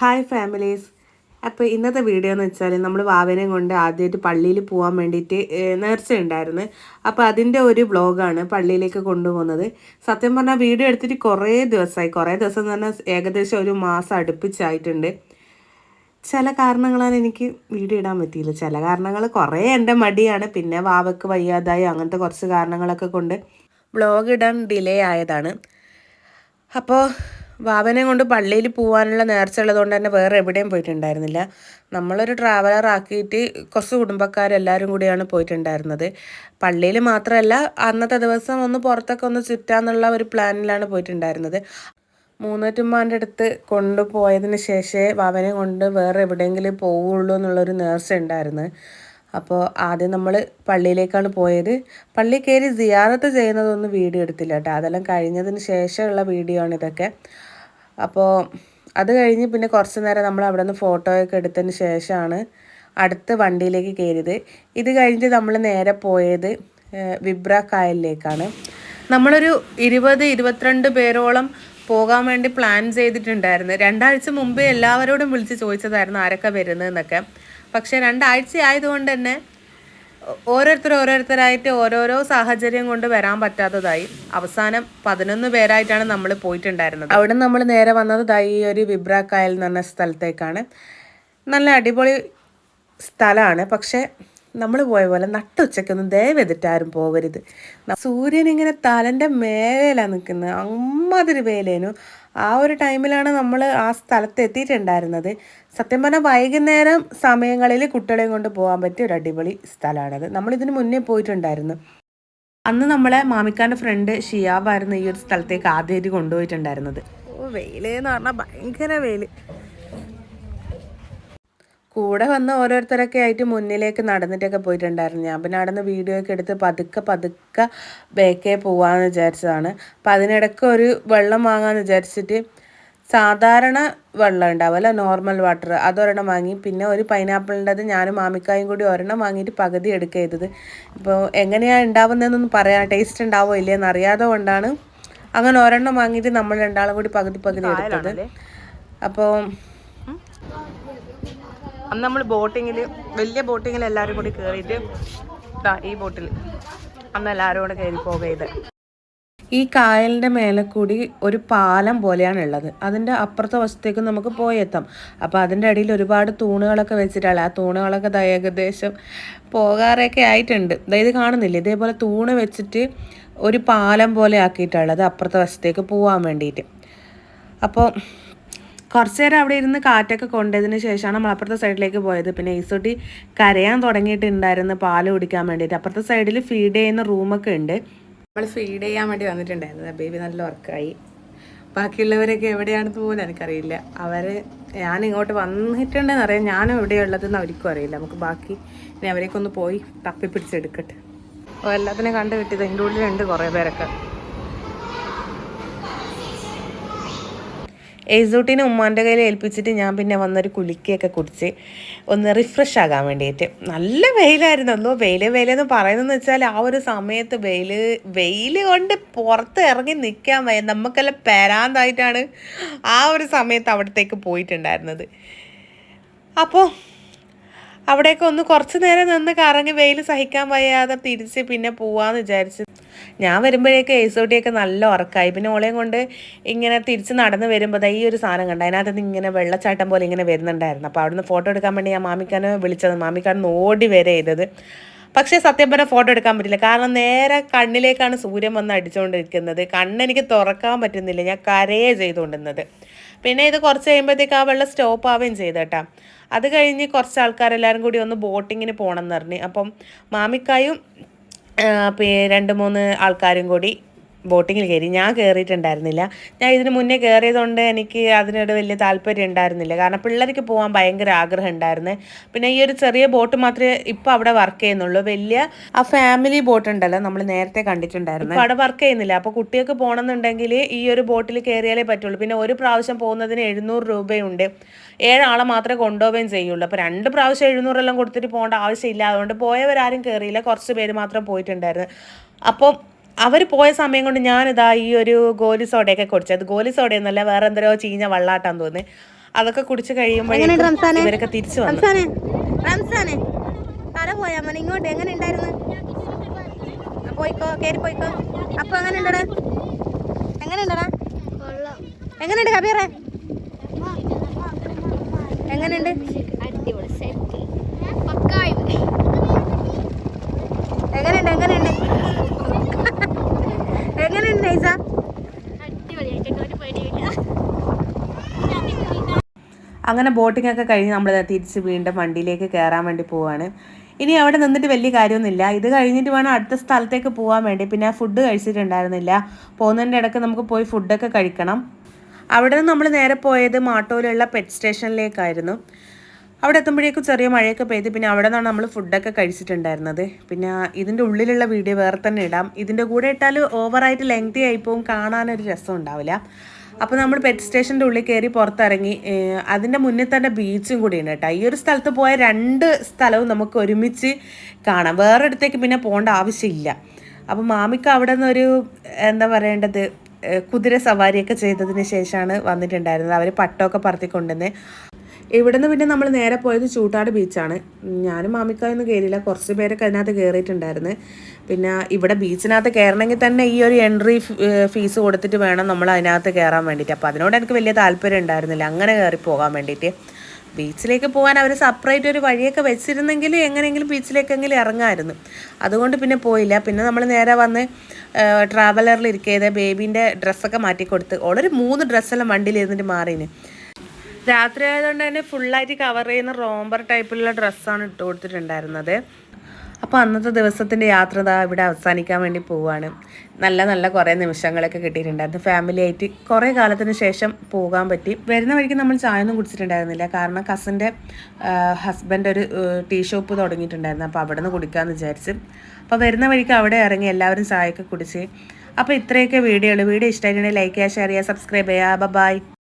Hi families അപ്പോൾ ഇന്നത്തെ video എന്ന് വെച്ചാൽ നമ്മൾ വാവനെ കൊണ്ട് ആദ്യമായിട്ട് പള്ളിയിൽ പോകാൻ വേണ്ടിയിട്ട് ഏഹ്, നേർച്ച ഉണ്ടായിരുന്നു. അപ്പോൾ അതിന്റെ ഒരു ബ്ലോഗാണ് പള്ളിയിലേക്ക് കൊണ്ടുപോകുന്നത്. സത്യം പറഞ്ഞാൽ വീഡിയോ എടുത്തിട്ട് കുറേ ദിവസമായി കുറേ ദിവസം എന്ന് പറഞ്ഞാൽ ഏകദേശം ഒരു മാസം അടുപ്പിച്ചായിട്ടുണ്ട്. ചില കാരണങ്ങളാണ് എനിക്ക് വീഡിയോ ഇടാൻ പറ്റിയില്ല. ചില കാരണങ്ങൾ കുറേ എന്റെ മടിയാണ്. പിന്നെ വാവക്ക് വയ്യാതായി അങ്ങനത്തെ കുറച്ച് കാരണങ്ങളൊക്കെ കൊണ്ട് ബ്ലോഗ് ഇടാൻ ഡിലേ ആയതാണ്. അപ്പോൾ വാവനെ കൊണ്ട് പള്ളിയിൽ പോകാനുള്ള നേർച്ച ഉള്ളതുകൊണ്ട് തന്നെ വേറെ എവിടെയും പോയിട്ടുണ്ടായിരുന്നില്ല. നമ്മളൊരു ട്രാവലർ ആക്കിയിട്ട് കുറച്ച് കുടുംബക്കാരെല്ലാവരും കൂടിയാണ് പോയിട്ടുണ്ടായിരുന്നത്. പള്ളിയിൽ മാത്രമല്ല അന്നത്തെ ദിവസം ഒന്ന് പുറത്തൊക്കെ ഒന്ന് ചുറ്റാന്നുള്ള ഒരു പ്ലാനിലാണ് പോയിട്ടുണ്ടായിരുന്നത്. മൂന്നൂറ്റുമ്മാന്റെ അടുത്ത് കൊണ്ടുപോയതിന് ശേഷമേ വാവനെ കൊണ്ട് വേറെ എവിടെയെങ്കിലും പോവുള്ളൂ എന്നുള്ളൊരു നേർച്ച ഉണ്ടായിരുന്നു. അപ്പോൾ ആദ്യം നമ്മൾ പള്ളിയിലേക്കാണ് പോയത്. പള്ളി കയറി സിയാറത്ത് ചെയ്യുന്നതൊന്നും വീഡിയോ എടുത്തില്ല കേട്ടോ. അതെല്ലാം കഴിഞ്ഞതിന് ശേഷമുള്ള വീഡിയോ ആണ് ഇതൊക്കെ. അപ്പോൾ അത് കഴിഞ്ഞ് പിന്നെ കുറച്ച് നേരം നമ്മൾ അവിടെ നിന്ന് ഫോട്ടോയൊക്കെ എടുത്തതിന് ശേഷമാണ് അടുത്ത വണ്ടിയിലേക്ക് കയറിയത്. ഇത് കഴിഞ്ഞ് നമ്മൾ നേരെ പോയത് വിബ്ര കായലിലേക്കാണ്. നമ്മളൊരു ഇരുപത് ഇരുപത്തിരണ്ട് പേരോളം പോകാൻ വേണ്ടി പ്ലാൻ ചെയ്തിട്ടുണ്ടായിരുന്നു. രണ്ടാഴ്ച മുമ്പേ എല്ലാവരോടും വിളിച്ച് ചോദിച്ചതായിരുന്നു ആരൊക്കെ വരുന്നതെന്നൊക്കെ. പക്ഷേ രണ്ടാഴ്ച ആയതുകൊണ്ട് തന്നെ ഓരോരുത്തർ ഓരോരുത്തരായിട്ട് ഓരോരോ സാഹചര്യം കൊണ്ട് വരാൻ പറ്റാത്തതായി. അവസാനം പതിനൊന്ന് പേരായിട്ടാണ് നമ്മൾ പോയിട്ടുണ്ടായിരുന്നത്. അവിടെ നമ്മൾ നേരെ വന്നത് ഈ ഒരു വിബ്ര കായൽ എന്ന് പറഞ്ഞ സ്ഥലത്തേക്കാണ്. നല്ല അടിപൊളി സ്ഥലമാണ്. പക്ഷേ നമ്മൾ പോയ പോലെ നട്ടുച്ചയ്ക്കൊന്നും ദയവെതിട്ട് ആരും പോകരുത് സൂര്യൻ ഇങ്ങനെ തലന്റെ മേലാണ് നിൽക്കുന്നത് അമ്മാതിരി വേലേനു ആ ഒരു ടൈമിലാണ് നമ്മൾ ആ സ്ഥലത്ത് എത്തിയിട്ടുണ്ടായിരുന്നത്. സത്യം പറഞ്ഞാൽ വൈകുന്നേരം സമയങ്ങളിൽ കുട്ടികളെയും കൊണ്ട് പോകാൻ പറ്റിയ ഒരു അടിപൊളി സ്ഥലമാണത് നമ്മളിതിന് മുന്നേ പോയിട്ടുണ്ടായിരുന്നു. അന്ന് നമ്മളെ മാമിക്കാന്റെ ഫ്രണ്ട് ഷിയാബായിരുന്നു ഈ ഒരു സ്ഥലത്തേക്ക് ആദ്യമായിട്ട് കൊണ്ടുപോയിട്ടുണ്ടായിരുന്നത്. ഓ വെയിൽ എന്ന് പറഞ്ഞാൽ ഭയങ്കര വെയിൽ. കൂടെ വന്ന ഓരോരുത്തരൊക്കെ ആയിട്ട് മുന്നിലേക്ക് നടന്നിട്ടൊക്കെ പോയിട്ടുണ്ടായിരുന്നു. ഞാൻ പിന്നെ അവിടെ നിന്ന് വീഡിയോ ഒക്കെ എടുത്ത് പതുക്കെ പതുക്കെ ബേക്കേ പോവാന്ന് വിചാരിച്ചതാണ്. അപ്പം അതിനിടയ്ക്ക് ഒരു വെള്ളം വാങ്ങാന്ന് വിചാരിച്ചിട്ട് സാധാരണ വെള്ളം ഉണ്ടാവുമല്ലോ നോർമൽ വാട്ടർ അതൊരെണ്ണം വാങ്ങി. പിന്നെ ഒരു പൈനാപ്പിളിന്റെത് ഞാനും മാമിക്കായും കൂടി ഒരെണ്ണം വാങ്ങിയിട്ട് പകുതി എടുക്കുക ചെയ്തത് ഇപ്പോൾ എങ്ങനെയാണ് ഉണ്ടാവുന്നതെന്നൊന്നും പറയാം ടേസ്റ്റ് ഉണ്ടാവോ ഇല്ലയെന്ന് അറിയാതെ കൊണ്ടാണ് അങ്ങനെ ഒരെണ്ണം വാങ്ങിയിട്ട് നമ്മൾ രണ്ടാളും കൂടി പകുതി പകുതി എടുത്തത്. അപ്പോൾ അന്ന് നമ്മൾ ബോട്ടിങ്ങിൽ വലിയ ബോട്ടിങ്ങിൽ എല്ലാവരും കൂടി കയറിയിട്ട് ഈ ബോട്ടിൽ അന്ന് എല്ലാവരും കൂടെ കയറി പോകരുത്. ഈ കായലിന്റെ മേലെ കൂടി ഒരു പാലം പോലെയാണ് ഉള്ളത്. അതിന്റെ അപ്പുറത്തെ വശത്തേക്ക് നമുക്ക് പോയെത്താം അപ്പോൾ അതിന്റെ അടിയിൽ ഒരുപാട് തൂണുകളൊക്കെ വെച്ചിട്ടാണ്. ആ തൂണുകളൊക്കെ ഏകദേശം പോകാറൊക്കെ ആയിട്ടുണ്ട്. അതായത് കാണുന്നില്ലേ? ഇതേപോലെ തൂണ് വെച്ചിട്ട് ഒരു പാലം പോലെ ആക്കിയിട്ടുള്ളത് അപ്പുറത്തെ വശത്തേക്ക് പോകാൻ വേണ്ടിയിട്ട്. അപ്പോൾ കുറച്ച് നേരം അവിടെ ഇരുന്ന് കാറ്റൊക്കെ കൊണ്ടതിന് ശേഷമാണ് നമ്മൾ അപ്പുറത്തെ സൈഡിലേക്ക് പോയത്. പിന്നെ ഈസോട്ടി കരയാൻ തുടങ്ങിയിട്ടുണ്ടായിരുന്നു പാൽ കുടിക്കാൻ വേണ്ടിയിട്ട്. അപ്പുറത്തെ സൈഡിൽ ഫീഡ് ചെയ്യുന്ന റൂമൊക്കെ ഉണ്ട്. നമ്മൾ ഫീഡ് ചെയ്യാൻ വേണ്ടി വന്നിട്ടുണ്ടായിരുന്നു. ബേബി നല്ല വർക്കായി ബാക്കിയുള്ളവരൊക്കെ എവിടെയാണെന്ന് പോലും എനിക്കറിയില്ല. അവർ ഞാൻ ഇങ്ങോട്ട് വന്നിട്ടുണ്ടെന്ന് അറിയാം. ഞാനും എവിടെയുള്ളതെന്ന് അവർക്കും അറിയില്ല. നമുക്ക് ബാക്കി ഇനി അവരേക്കൊന്ന് പോയി തപ്പി പിടിച്ചെടുക്കട്ടെ ഓ എല്ലാത്തിനും കണ്ടു കിട്ടിയത് അതിന്റെ ഉള്ളിലുണ്ട് കുറേ പേരൊക്കെ. എയ്സൂട്ടിനെ ഉമ്മാന്റെ കയ്യിൽ ഏൽപ്പിച്ചിട്ട് ഞാൻ പിന്നെ വന്നൊരു കുളിക്കയൊക്കെ കുടിച്ച് ഒന്ന് റിഫ്രഷ് ആകാൻ വേണ്ടിയിട്ട്. നല്ല വെയിലായിരുന്നു. എന്തോ വെയിൽ വെയിലെന്ന് പറയുന്നതെന്ന് വെച്ചാൽ ആ ഒരു സമയത്ത് വെയിൽ വെയിൽ കൊണ്ട് പുറത്ത് ഇറങ്ങി നിൽക്കാൻ വയ്യ. നമുക്കെല്ലാം പെരാന്തായിട്ടാണ് ആ ഒരു സമയത്ത് അവിടത്തേക്ക് പോയിട്ടുണ്ടായിരുന്നത്. അപ്പോൾ അവിടെയൊക്കെ ഒന്ന് കുറച്ച് നേരം നിന്ന് കറങ്ങി വെയിൽ സഹിക്കാൻ വയ്യാതെ തിരിച്ച് പിന്നെ പോവാന്ന് വിചാരിച്ചു. ഞാൻ വരുമ്പോഴേക്ക് ഏസോട്ടിയൊക്കെ നല്ല ഉറക്കായി. പിന്നെ ഓളെയും കൊണ്ട് ഇങ്ങനെ തിരിച്ച് നടന്ന് വരുമ്പോൾ ഈ ഒരു സാധനം കണ്ട. അതിനകത്ത് ഇങ്ങനെ വെള്ളച്ചാട്ടം പോലെ ഇങ്ങനെ വരുന്നുണ്ടായിരുന്നു. അപ്പോൾ അവിടുന്ന് ഫോട്ടോ എടുക്കാൻ വേണ്ടി ഞാൻ മാമിക്കാനെ വിളിച്ചത്. മാമിക്കാരൻ ഓടി വരെ ചെയ്തത്. പക്ഷേ സത്യം പറഞ്ഞാൽ ഫോട്ടോ എടുക്കാൻ പറ്റില്ല. കാരണം നേരെ കണ്ണിലേക്കാണ് സൂര്യൻ വന്ന് അടിച്ചുകൊണ്ടിരിക്കുന്നത് കണ്ണെനിക്ക് തുറക്കാൻ പറ്റുന്നില്ല. ഞാൻ കരയേ ചെയ്തുകൊണ്ടിരുന്നത് പിന്നെ ഇത് കുറച്ച് കഴിയുമ്പോഴത്തേക്ക് ആ വെള്ളം സ്റ്റോപ്പ് ആവുകയും ചെയ്തേട്ടാ. അത് കഴിഞ്ഞ് കുറച്ച് ആൾക്കാരെല്ലാവരും കൂടി ഒന്ന് ബോട്ടിങ്ങിന് പോകണം എന്ന് പറഞ്ഞ്. അപ്പം മാമിക്കായും രണ്ട് മൂന്ന് ആൾക്കാരും കൂടി ബോട്ടിങ്ങിൽ കയറി. ഞാൻ കയറിയിട്ടുണ്ടായിരുന്നില്ല ഞാൻ ഇതിന് മുന്നേ കയറിയതുകൊണ്ട് എനിക്ക് അതിനോട് വലിയ താല്പര്യം ഉണ്ടായിരുന്നില്ല. കാരണം പിള്ളേർക്ക് പോകാൻ ഭയങ്കര ആഗ്രഹം ഉണ്ടായിരുന്നു. പിന്നെ ഈ ഒരു ചെറിയ ബോട്ട് മാത്രമേ ഇപ്പോൾ അവിടെ വർക്ക് ചെയ്യുന്നുള്ളൂ. വലിയ ആ ഫാമിലി ബോട്ട് ഉണ്ടല്ലോ നമ്മൾ നേരത്തെ കണ്ടിട്ടുണ്ടായിരുന്നു. അവിടെ വർക്ക് ചെയ്യുന്നില്ല. അപ്പോൾ കുട്ടികൾക്ക് പോകണമെന്നുണ്ടെങ്കിൽ ഈ ഒരു ബോട്ടിൽ കയറിയാലേ പറ്റുള്ളൂ. പിന്നെ ഒരു പ്രാവശ്യം പോകുന്നതിന് എഴുന്നൂറ് രൂപയുണ്ട്. ഏഴാളെ മാത്രമേ കൊണ്ടുപോവുകയും ചെയ്യുള്ളൂ. അപ്പോൾ രണ്ട് പ്രാവശ്യം എഴുന്നൂറെല്ലാം കൊടുത്തിട്ട് പോകേണ്ട ആവശ്യമില്ല. അതുകൊണ്ട് പോയവരാരും കയറിയില്ല കുറച്ച് പേര് മാത്രം പോയിട്ടുണ്ടായിരുന്നു. അപ്പോൾ അവർ പോയ സമയം കൊണ്ട് ഞാനിതാ ഈ ഒരു ഗോലി സോഡയൊക്കെ കുടിച്ചത്. ഗോലി സോഡയൊന്നുമല്ല വേറെ എന്തോ ചീഞ്ഞ വള്ളാട്ടാന്ന് തോന്നി അതൊക്കെ കുടിച്ച് കഴിയുമ്പോൾ കഴിയുമ്പോഴേക്കും ഇവരൊക്കെ തിരിച്ചു വന്നു. തല പോയാ ഇങ്ങോട്ട് എങ്ങനെ ഉണ്ടായിരുന്നു? പോയിക്കോ കേറി പോയിക്കോ. അപ്പൊ എങ്ങനെ ഉണ്ടടാ എങ്ങനെ ഉണ്ടടാ എങ്ങനെയുണ്ട്? കബീറെ എങ്ങനെയുണ്ട് എങ്ങനെയുണ്ട് എങ്ങനെയുണ്ട്? അങ്ങനെ ബോട്ടിംഗ് ഒക്കെ കഴിഞ്ഞ് നമ്മൾ തിരിച്ച് വീണ്ടും വണ്ടിയിലേക്ക് കയറാൻ വേണ്ടി പോവാണ്. ഇനി അവിടെ നിന്നിട്ട് വലിയ കാര്യമൊന്നുമില്ല. ഇത് കഴിഞ്ഞിട്ട് വേണം അടുത്ത സ്ഥലത്തേക്ക് പോകാൻ വേണ്ടി. പിന്നെ ഫുഡ് കഴിച്ചിട്ടുണ്ടായിരുന്നില്ല. പോകുന്നതിന്റെ ഇടയ്ക്ക് നമുക്ക് പോയി ഫുഡൊക്കെ കഴിക്കണം. അവിടെ നിന്ന് നമ്മൾ നേരെ പോയത് മാട്ടോയിലുള്ള പെറ്റ് സ്റ്റേഷനിലേക്കായിരുന്നു അവിടെ എത്തുമ്പോഴേക്കും ചെറിയ മഴയൊക്കെ പെയ്ത് പിന്നെ അവിടെ നിന്നാണ് നമ്മൾ ഫുഡൊക്കെ കഴിച്ചിട്ടുണ്ടായിരുന്നത്. പിന്നെ ഇതിന്റെ ഉള്ളിലുള്ള വീഡിയോ വേറെ തന്നെ ഇടാം. ഇതിന്റെ കൂടെ ഇട്ടാൽ ഓവറായിട്ട് ലെങ്തി ആയിപ്പോവും കാണാനൊരു രസം ഉണ്ടാവില്ല. അപ്പോൾ നമ്മൾ പെറ്റ് സ്റ്റേഷന്റെ ഉള്ളിൽ കയറി പുറത്തിറങ്ങി അതിന്റെ മുന്നിൽ തന്നെ ബീച്ചും കൂടിയുണ്ട് കേട്ടോ. ഈ ഒരു സ്ഥലത്ത് പോയ രണ്ട് സ്ഥലവും നമുക്ക് ഒരുമിച്ച് കാണാം. വേറെ അടുത്തേക്ക് പിന്നെ പോകേണ്ട ആവശ്യമില്ല. അപ്പോൾ മാമിക്ക് അവിടെ നിന്നൊരു എന്താ പറയേണ്ടത് കുതിര സവാരിയൊക്കെ ചെയ്തതിന് ശേഷമാണ് വന്നിട്ടുണ്ടായിരുന്നത്. അവർ പട്ടമൊക്കെ പറത്തിക്കൊണ്ടുവന്ന് ഇവിടുന്ന് പിന്നെ നമ്മൾ നേരെ പോയത് ചൂട്ടാട് ബീച്ചാണ് ഞാനും മാമിക്കായൊന്നും കയറിയില്ല കുറച്ച് പേരൊക്കെ അതിനകത്ത് കയറിയിട്ടുണ്ടായിരുന്നു പിന്നെ ഇവിടെ ബീച്ചിനകത്ത് കയറണമെങ്കിൽ തന്നെ ഈ ഒരു എൻട്രി ഫീസ് കൊടുത്തിട്ട് വേണം നമ്മൾ അതിനകത്ത് കയറാൻ വേണ്ടിയിട്ട്. അപ്പോൾ അതിനോട് എനിക്ക് വലിയ താല്പര്യം ഉണ്ടായിരുന്നില്ല. അങ്ങനെ കയറി പോകാൻ വേണ്ടിയിട്ട്. ബീച്ചിലേക്ക് പോകാൻ അവർ സെപ്പറേറ്റ് ഒരു വഴിയൊക്കെ വെച്ചിരുന്നെങ്കിൽ എങ്ങനെയെങ്കിലും ബീച്ചിലേക്കെങ്കിലും ഇറങ്ങാമായിരുന്നു അതുകൊണ്ട് പിന്നെ പോയില്ല. പിന്നെ നമ്മൾ നേരെ വന്ന് ട്രാവലറിൽ ഇരിക്കിയത് ബേബീന്റെ ഡ്രസ്സൊക്കെ മാറ്റി കൊടുത്ത് ഓളൊരു മൂന്ന് ഡ്രസ്സെല്ലാം വണ്ടിയിൽ ഇരുന്നിട്ട് മാറിന്. രാത്രി ആയതുകൊണ്ട് തന്നെ ഫുള്ളായിട്ട് കവർ ചെയ്യുന്ന റോംബർ ടൈപ്പിലുള്ള ഡ്രസ്സാണ് ഇട്ട് കൊടുത്തിട്ടുണ്ടായിരുന്നത്. അപ്പോൾ അന്നത്തെ ദിവസത്തിന്റെ യാത്ര ദാ ഇവിടെ അവസാനിക്കാൻ വേണ്ടി പോവുകയാണ് നല്ല നല്ല കുറേ നിമിഷങ്ങളൊക്കെ കിട്ടിയിട്ടുണ്ടായിരുന്നു. ഫാമിലി ആയിട്ട് കുറേ കാലത്തിന് ശേഷം പോകാൻ പറ്റി. വരുന്ന വഴിക്ക് നമ്മൾ ചായ ഒന്നും കുടിച്ചിട്ടുണ്ടായിരുന്നില്ല. കാരണം കസിന്റെ ഹസ്ബൻഡ് ഒരു ടീ ഷോപ്പ് തുടങ്ങിയിട്ടുണ്ടായിരുന്നു. അപ്പോൾ അവിടെ നിന്ന് കുടിക്കാമെന്ന് വിചാരിച്ച്. അപ്പോൾ വരുന്ന വഴിക്ക് അവിടെ ഇറങ്ങി എല്ലാവരും ചായയൊക്കെ കുടിച്ച്. അപ്പോൾ ഇത്രയൊക്കെ വീഡിയോ ഉള്ളൂ വീഡിയോ ഇഷ്ടമായിട്ടുണ്ടെങ്കിൽ ലൈക്ക് ചെയ്യുക ഷെയർ ചെയ്യുക സബ്സ്ക്രൈബ് ചെയ്യുക. ബൈ